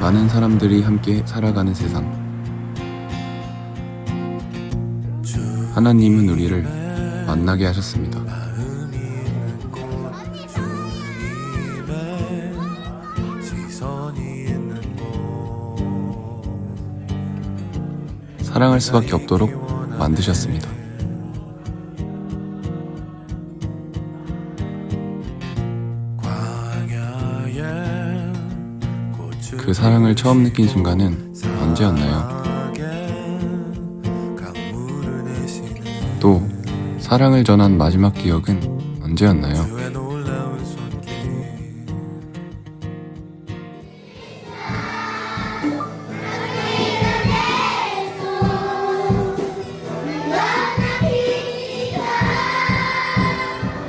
많은 사람들이 함께 살아가는 세상. 하나님은 우리를 만나게 하셨습니다. 사랑할 수밖에 없도록 만드셨습니다. 그 사랑을 처음 느낀 순간은 언제였나요? 또 사랑을 전한 마지막 기억은 언제였나요?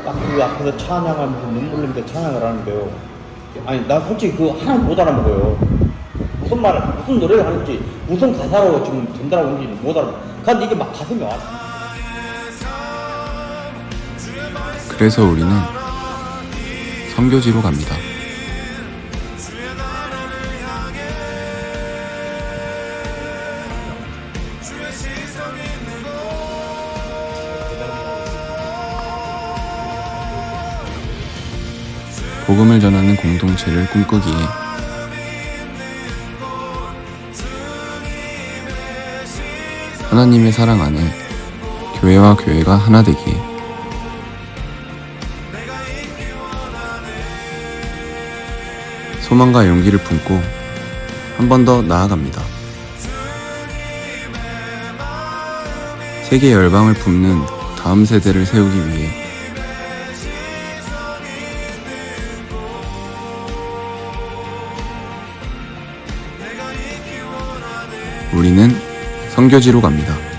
딱 그 앞에서 찬양하면서 눈물 흘리면서 찬양을 하는데요. 아니, 나 솔직히 그거 하나 못 알아먹어요. 무슨 말, 무슨 노래를 하는지, 무슨 가사로 지금 전달하고 있는지 못 알아먹어. 근데 이게 막 가슴에 와. 그래서 우리는 성교지로 갑니다. 복음을 전하는 공동체를 꿈꾸기에 하나님의 사랑 안에 교회와 교회가 하나 되기에 소망과 용기를 품고 한 번 더 나아갑니다. 세계 열방을 품는 다음 세대를 세우기 위해 우리는 성교지로 갑니다.